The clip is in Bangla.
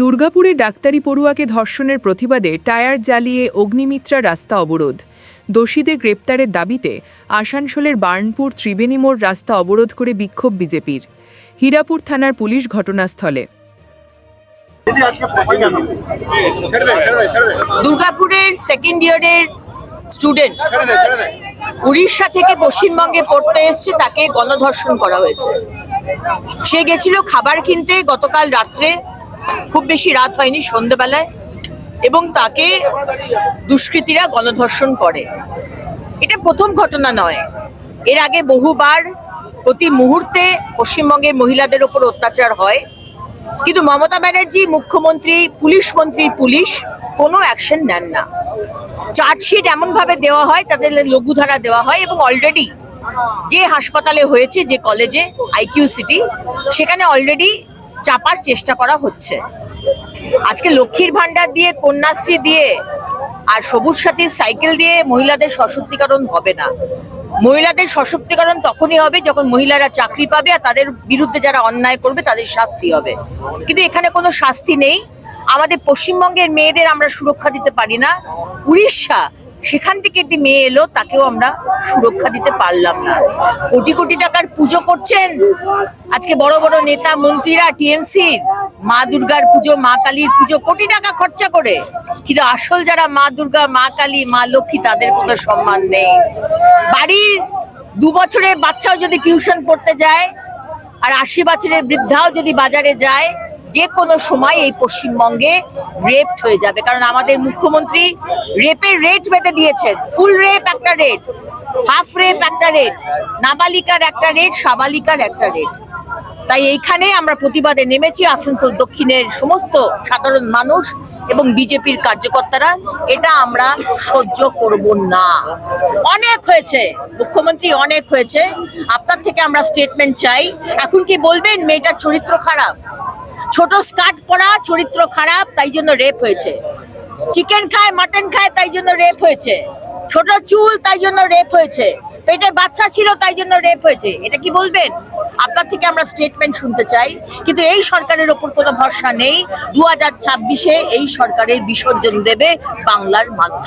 দুর্গাপুরে ডাক্তারি পড়ুয়াকে ধর্ষণের প্রতিবাদে টায়ার জ্বালিয়ে অগ্নিমিত্রা রাস্তা অবরোধ। দোষীদের গ্রেপ্তারের দাবিতে আসানসোলের বার্নপুর ত্রিবেণী মোড় রাস্তা অবরোধ করে বিক্ষোভ বিজেপির। হীরাপুর থানার পুলিশ ঘটনাস্থলে। দুর্গাপুরের সেকেন্ড ইয়ারের স্টুডেন্ট উড়িষ্যা থেকে পশ্চিমবঙ্গে পড়তে এসছে তাকে গণধর্ষণ করা হয়েছে। সে গেছিল খাবার কিনতে গতকাল রাত্রে। খুব বেশি রাত হয়নি সন্ধ্যেবেলায় এবং তাকে দুষ্কৃতীরা গণধর্ষণ করে। এটা প্রথম ঘটনা নয়। এর আগে বহুবার প্রতি মুহূর্তে পশ্চিমবঙ্গের মহিলাদের ওপর অত্যাচার হয়। কিন্তু মমতা ব্যানার্জি, মুখ্যমন্ত্রী, পুলিশ মন্ত্রী, পুলিশ কোনো অ্যাকশন নেন না। চার্জশিট এমনভাবে দেওয়া হয় তাদের লঘুধারা দেওয়া হয়, এবং অলরেডি যে হাসপাতালে হয়েছে, যে কলেজে, আইকিউ সিটি, সেখানে অলরেডি চাপার চেষ্টা করা হচ্ছে। আজকে লক্ষ্মীর ভান্ডার দিয়ে, কন্যাশ্রী দিয়ে আর সবুজ সাথীর সাইকেল দিয়ে মহিলাদের সশক্তিকরণ হবে না। মহিলাদের সশক্তিকরণ তখনই হবে যখন মহিলারা চাকরি পাবে আর তাদের বিরুদ্ধে যারা অন্যায় করবে তাদের শাস্তি হবে। কিন্তু এখানে কোনো শাস্তি নেই। আমাদের পশ্চিমবঙ্গের মেয়েদের আমরা সুরক্ষা দিতে পারি না। উড়িষ্যা সেখান থেকে একটি মেয়ে এলো, তাকেও আমরা সুরক্ষা দিতে পারলাম না। কোটি কোটি টাকার পুজো করছেন আজকে বড় বড় নেতা মন্ত্রীরা টিএমসির মা দুর্গার পুজো, মা কালীর পুজো, কোটি টাকা খরচা করে। কিন্তু আসল যারা মা দুর্গা, মা কালী, মা লক্ষ্মী, তাদের কোনো সম্মান নেই। বাড়ির দু বছরের বাচ্চাও যদি টিউশন পড়তে যায়, আর আশি বছরের বৃদ্ধাও যদি বাজারে যায় যে কোনো সময় এই পশ্চিমবঙ্গে রেপড হয়ে যাবে। কারণ আমাদের মুখ্যমন্ত্রী রেপের রেট বেঁধে দিয়েছেন। ফুল রেপ একটা রেট হাফ রেপ একটা রেট নাবালিকার একটা রেট সাবালিকার একটা রেট তাই এইখানে আমরা প্রতিবাদে নেমেছি। আসানসোল দক্ষিণের সমস্ত সাধারণ মানুষ এবং বিজেপির কার্যকর্তারা। এটা আমরা সহ্য করব না। অনেক হয়েছে। মুখ্যমন্ত্রী অনেক হয়েছে। আপনার থেকে আমরা স্টেটমেন্ট চাই। এখন কি বলবেন? মেয়েটার চরিত্র খারাপ। ছোট স্কার্ট পরা, চরিত্র খারাপ, তাই জন্য রেপ হয়েছে। চিকেন খায় মাটন খায়, তাই জন্য রেপ হয়েছে। ছোট চুল, তাই জন্য রেপ হয়েছে। পেটে বাচ্চা ছিল, তাই জন্য রেপ হয়েছে। এটা কি বলবেন? আপনার থেকে আমরা স্টেটমেন্ট শুনতে চাই। কিন্তু এই সরকারের ওপর কোনো ভরসা নেই। দু হাজার ছাব্বিশে এই সরকারের বিসর্জন দেবে বাংলার মানুষ।